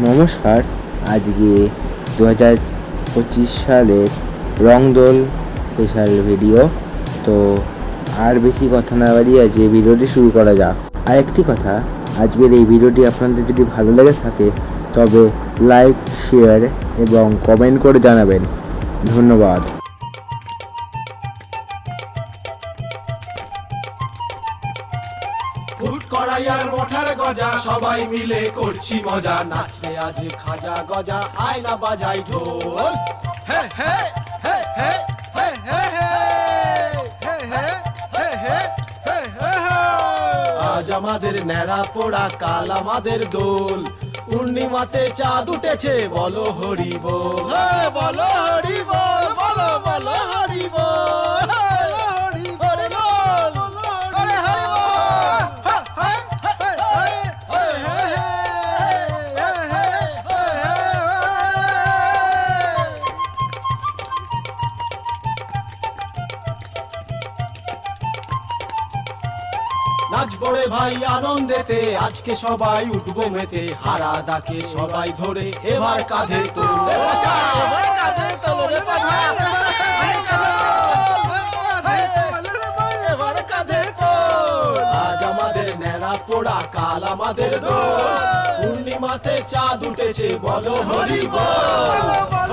নমস্কার। আজকে দু হাজার পঁচিশ সালের রংদোল স্পেশাল ভিডিও তো আর বেশি কথা না বাড়িয়ে আজকে ভিডিওটি শুরু করা যাক। আর একটি কথা, আজকের এই ভিডিওটি আপনাদের যদি ভালো লেগে থাকে, তবে লাইক শেয়ার এবং কমেন্ট করে জানাবেন। ধন্যবাদ। ফুট করাই আর মঠার গজা সবাই মিলে করছি মজা নাচে আজ খাজা গজা আয় না বাজাই ঢোল হে হে হে হে হে হে হে হে হে হে হে হে হে হে। আজ আমাদের ন্যাড়া পোড়া কাল আমাদের দোল পূর্ণিমাতে চাঁদ উঠেছে বলো হরি বল হ্যাঁ, বলো হরি বল বলো বলো হরি বল বলো নাচ পড়ে ভাই আনন্দেতে আজকে সবাই উঠবো মেতে। হারা দাকে সবাই ধরে এবার কাঁধে তো পোড়া কাল আমাদের পূর্ণিমাতে চাঁদ উঠেছে বলো। হরি বল।